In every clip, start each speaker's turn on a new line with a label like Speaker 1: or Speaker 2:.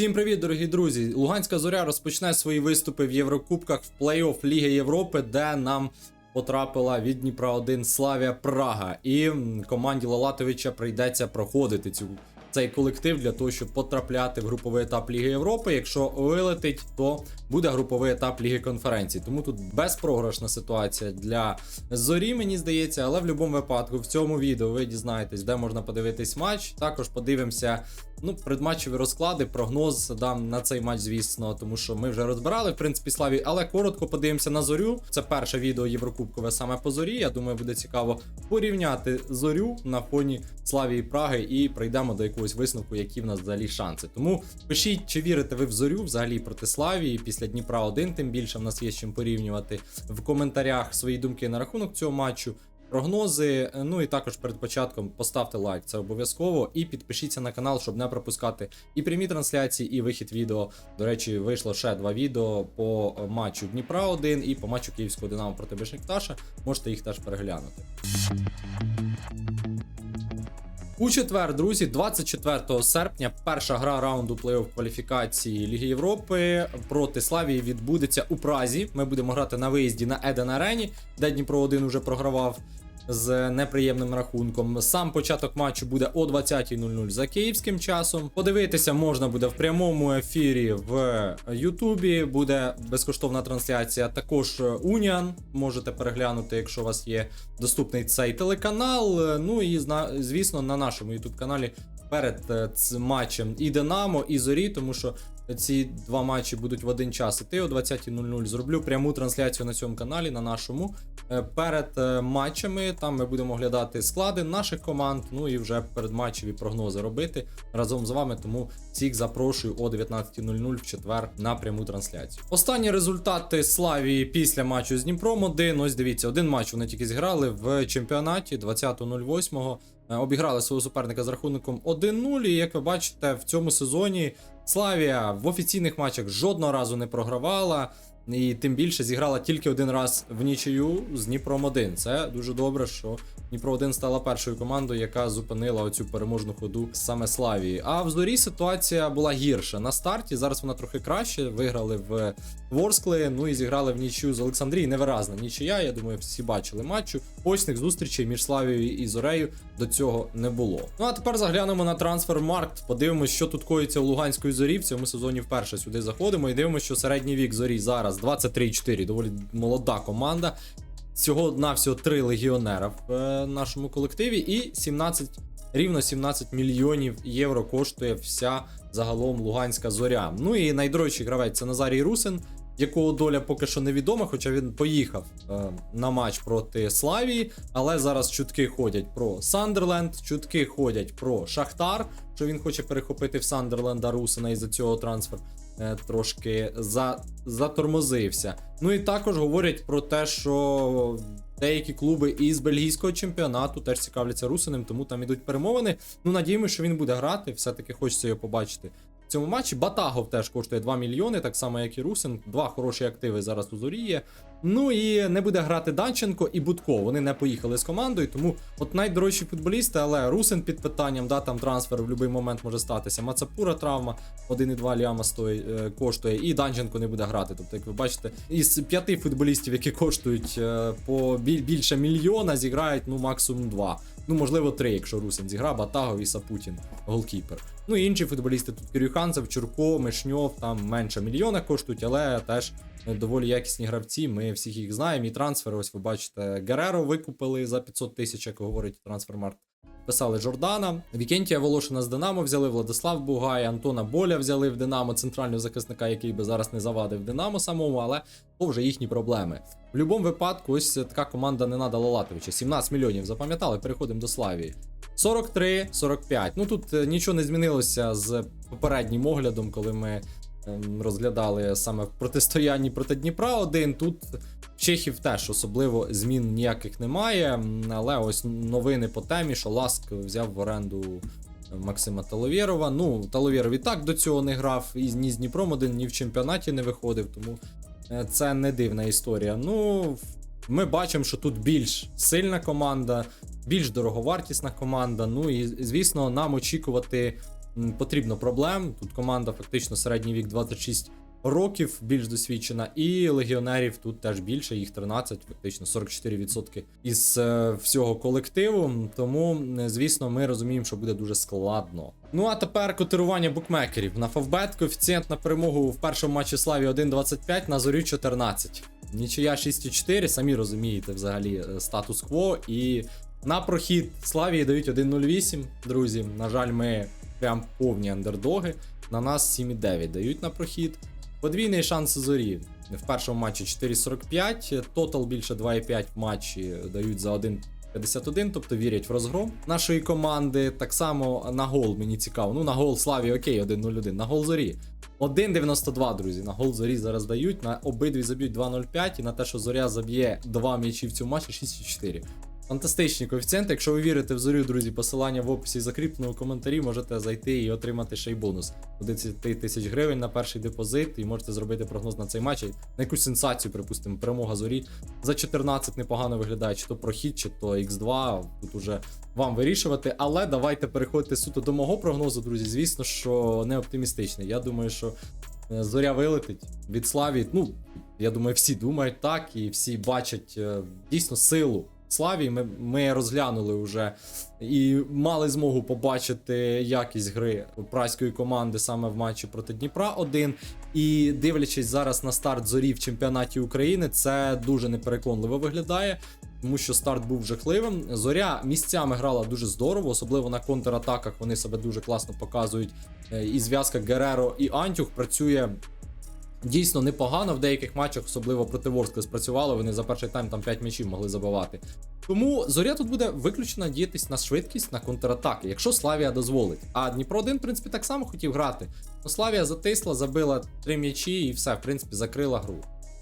Speaker 1: Всім привіт, дорогі друзі! Луганська зоря розпочне свої виступи в Єврокубках в плей-офф Ліги Європи, де нам потрапила від Дніпра 1 Славія Прага. І команді Лалатовича прийдеться проходити цю. Цей колектив для того, щоб потрапляти в груповий етап Ліги Європи. Якщо вилетить, то буде груповий етап Ліги конференцій. Тому тут безпрограшна ситуація для зорі, мені здається. Але в будь-якому випадку в цьому відео ви дізнаєтесь, де можна подивитись матч. Також подивимося Ну, предматчеві розклади, прогноз дам на цей матч, звісно, тому що ми вже розбирали, в принципі, славі, але коротко подивимося на зорю. Це перше відео Єврокубкове саме по зорі. Я думаю, буде цікаво порівняти зорю на фоні Славі і Праги і прийдемо до якогось висновку, які в нас взагалі шанси. Тому пишіть, чи вірите ви в зорю взагалі проти Славії після Дніпра 1 тим більше в нас є чим порівнювати в коментарях свої думки на рахунок цього матчу прогнози. Ну і також перед початком поставте лайк, це обов'язково. І підпишіться на канал, щоб не пропускати і прямі трансляції, і вихід відео. До речі, вийшло ще два відео по матчу Дніпра 1 і по матчу Київського Динамо проти Бешикташа. Можете їх теж переглянути. У четвер, друзі, 24 серпня, перша гра раунду плей-офф кваліфікації Ліги Європи проти Славії відбудеться у Празі. Ми будемо грати на виїзді на Еден Арені, де Дніпро 1 уже програвав з неприємним рахунком. Сам початок матчу буде о 20.00 за київським часом. Подивитися можна буде в прямому ефірі в Ютубі. Буде безкоштовна трансляція. Також Уніан можете переглянути, якщо у вас є доступний цей телеканал. Ну і звісно, на нашому Ютуб каналі перед е, матчем і Динамо, і Зорі, тому що ці два матчі будуть в один час іти о 20.00. Зроблю пряму трансляцію на цьому каналі, на нашому. Е, Перед е, матчами там ми будемо оглядати склади наших команд. Ну і вже передматчеві прогнози робити разом з вами. Тому всіх запрошую о 19.00 в четвер на пряму трансляцію. Останні результати Славії після матчу з Дніпром 1. Ось дивіться, один матч вони тільки зіграли в чемпіонаті 20.08. Е, Обіграли свого суперника з рахунком 1-0. І як ви бачите, в цьому сезоні Славія в офіційних матчах жодного разу не програвала. І тим більше зіграла тільки один раз в нічию з Дніпром 1. Це дуже добре, що Дніпро 1 стала першою командою, яка зупинила оцю переможну ходу саме Славії. А в зорі ситуація була гірша. На старті зараз вона трохи краще. Виграли в Ворскли, ну і зіграли в нічию з Олександрії. Невиразна нічия. Я думаю, всі бачили матчу. Очних зустрічей між Славією і Зорею до цього не було. Ну а тепер заглянемо на трансфермаркт. Подивимось, що тут коїться у Луганської зорі. В цьому сезоні вперше сюди заходимо і дивимося, що середній вік зорі зараз 23,4. Доволі молода команда. Всього на всього три легіонера в е, нашому колективі, і 17, рівно 17 мільйонів євро коштує вся загалом Луганська зоря. Ну і найдорожчий гравець це Назарій Русин, якого доля поки що невідома, хоча він поїхав е, на матч проти Славії. Але зараз чутки ходять про Сандерленд, чутки ходять про Шахтар, що він хоче перехопити в Сандерленда Русина і за цього трансфер трошки за, затормозився. Ну і також говорять про те, що деякі клуби із бельгійського чемпіонату теж цікавляться Русиним, тому там ідуть перемовини. Ну, надіємося, що він буде грати. Все-таки хочеться його побачити. Цьому матчі Батагов теж коштує 2 мільйони, так само як і Русин. Два хороші активи зараз у зорі є. Ну і не буде грати Данченко і Будко. Вони не поїхали з командою, тому от найдорожчі футболісти, але Русин під питанням, да, там трансфер в будь-який момент може статися. Мацапура травма, 1,2 ляма стоїть, е, коштує, і Данченко не буде грати. Тобто, як ви бачите, із п'яти футболістів, які коштують е, по біль- більше мільйона, зіграють ну максимум два. Ну, можливо, три, якщо Русин зіграв, Батагов і Сапутін, голкіпер. Ну і інші футболісти тут Кирюханцев, Чурко, Мишньов, там менше мільйона коштують, але теж е, доволі якісні гравці. Ми всіх їх знаємо. І трансфери, ось ви бачите, Гереро викупили за 500 тисяч, як говорить трансфермаркт. Писали Жордана, Вікентія Волошина з Динамо взяли, Владислав Бугай, Антона Боля взяли в Динамо, центрального захисника, який би зараз не завадив Динамо самому, але то вже їхні проблеми. В будь-якому випадку, ось така команда не надала Латовича. 17 мільйонів запам'ятали, переходимо до Славії. 43-45. Ну тут е, нічого не змінилося з попереднім оглядом, коли ми розглядали саме в протистоянні проти Дніпра 1. Тут Чехів теж особливо змін ніяких немає. Але ось новини по темі, що Ласк взяв в оренду Максима Таловєрова. Ну, Таловєров і так до цього не грав, і ні з Дніпром один, ні в чемпіонаті не виходив, тому е, це не дивна історія. Ну, ми бачимо, що тут більш сильна команда, більш дороговартісна команда. Ну і звісно, нам очікувати потрібно проблем. Тут команда фактично середній вік 26 років, більш досвідчена, і легіонерів тут теж більше, їх 13, фактично 44% із е, всього колективу. Тому, звісно, ми розуміємо, що буде дуже складно. Ну а тепер котирування букмекерів на Фавбет. Коефіцієнт на перемогу в першому матчі Славі 1.25, на зорю 14. Нічия 6.4, самі розумієте взагалі е, статус-кво. І на прохід Славії дають 1.08, друзі. На жаль, ми прям повні андердоги. На нас 7.9 дають на прохід. Подвійний шанс зорі. В першому матчі 4.45, тотал більше 2.5 в матчі дають за 1.51, тобто вірять в розгром нашої команди. Так само на гол мені цікаво. Ну, на гол Славі, окей, 1.01. На гол зорі. 1.92, друзі. На гол зорі зараз дають. На обидві заб'ють 2.05 і на те, що зоря заб'є 2 м'ячі в цьому матчі 6.4. Фантастичні коефіцієнти. Якщо ви вірите в зорю, друзі, посилання в описі закріплено у коментарі, можете зайти і отримати ще й бонус. 10 тисяч гривень на перший депозит, і можете зробити прогноз на цей матч. На якусь сенсацію, припустимо, перемога зорі за 14 непогано виглядає, чи то прохід, чи то X2. Тут уже вам вирішувати. Але давайте переходити суто до мого прогнозу, друзі. Звісно, що не оптимістичний. Я думаю, що е, зоря вилетить від славі. Ну, я думаю, всі думають так, і всі бачать е, дійсно силу. Славі ми, ми розглянули вже і мали змогу побачити якість гри праської команди саме в матчі проти Дніпра 1. І дивлячись зараз на старт зорі в чемпіонаті України, це дуже непереконливо виглядає, тому що старт був жахливим. Зоря місцями грала дуже здорово, особливо на контратаках. Вони себе дуже класно показують. Е, І зв'язка Гереро і Антюх працює Дійсно непогано в деяких матчах, особливо проти Ворскли, спрацювали. Вони за перший тайм там 5 м'ячів могли забивати. Тому зоря тут буде виключно діятись на швидкість, на контратаки, якщо Славія дозволить. А Дніпро 1, в принципі, так само хотів грати. Но Славія затисла, забила 3 м'ячі і все, в принципі, закрила гру.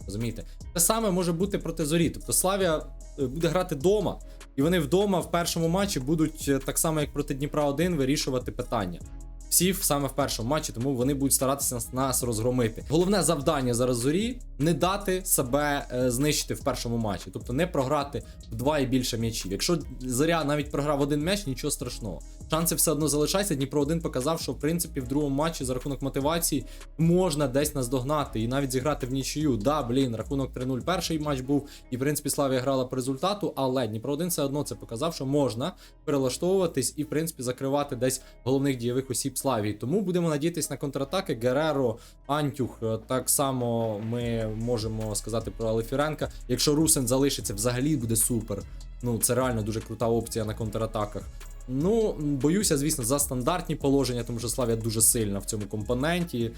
Speaker 1: Розумієте? Те саме може бути проти зорі. Тобто Славія е, буде грати вдома, і вони вдома в першому матчі будуть е, так само, як проти Дніпра 1, вирішувати питання. Всі саме в першому матчі, тому вони будуть старатися нас, розгромити. Головне завдання зараз зорі не дати себе е, знищити в першому матчі, тобто не програти в два і більше м'ячів. Якщо зоря навіть програв один м'яч, нічого страшного. Шанси все одно залишаються. Дніпро 1 показав, що в принципі в другому матчі за рахунок мотивації можна десь наздогнати і навіть зіграти в нічию. Да, блін, рахунок 3-0 перший матч був, і в принципі Славія грала по результату, але Дніпро 1 все одно це показав, що можна перелаштовуватись і в принципі закривати десь головних дієвих осіб Славії. Тому будемо надіятися на контратаки. Гереро, Антюх. е, Так само ми можемо сказати про Алефіренка. Якщо Русен залишиться, взагалі буде супер. Ну це реально дуже крута опція на контратаках. Ну, боюся, звісно, за стандартні положення, тому що Славія дуже сильна в цьому компоненті.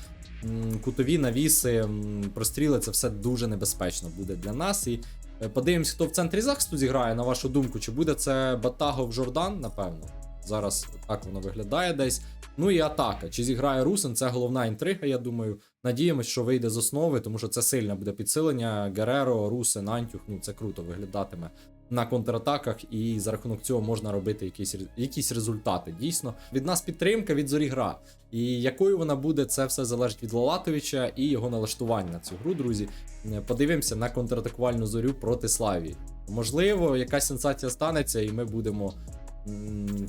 Speaker 1: Кутові навіси, простріли це все дуже небезпечно буде для нас. І е, подивимось, хто в центрі захисту зіграє, на вашу думку, чи буде це Батагов Жордан, напевно. Зараз так воно виглядає десь. Ну і атака. Чи зіграє Русин? Це головна інтрига, я думаю. Надіємось, що вийде з основи, тому що це сильне буде підсилення. Гереро, Русин, Антюх. Ну це круто виглядатиме на контратаках, і за рахунок цього можна робити якісь, якісь результати. Дійсно, від нас підтримка, від зорі гра. І якою вона буде, це все залежить від Лалатовича і його налаштування на цю гру, друзі. Е, Подивимося на контратакувальну зорю проти Славії. Можливо, якась сенсація станеться, і ми будемо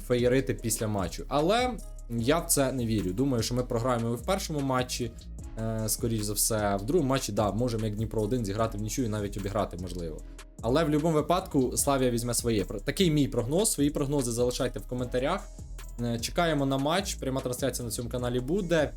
Speaker 1: феєрити після матчу. Але я в це не вірю. Думаю, що ми програємо і в першому матчі, е, скоріш за все. В другому матчі, да, можемо як Дніпро 1 зіграти в нічю і навіть обіграти можливо. Але в будь-якому випадку Славія візьме своє. Такий мій прогноз. Свої прогнози залишайте в коментарях. Е, Чекаємо на матч. Пряма трансляція на цьому каналі буде.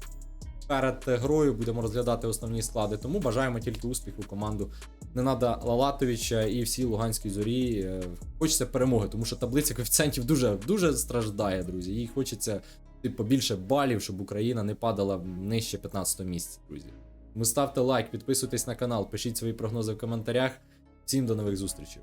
Speaker 1: Перед грою будемо розглядати основні склади. Тому бажаємо тільки успіху команду Ненада Лалатовича і всій Луганській зорі. Е, Хочеться перемоги, тому що таблиця коефіцієнтів дуже, дуже страждає, друзі. Їй хочеться типу, більше балів, щоб Україна не падала нижче 15 місця, друзі. Тому ставте лайк, підписуйтесь на канал, пишіть свої прогнози в коментарях. Всім до нових зустрічей.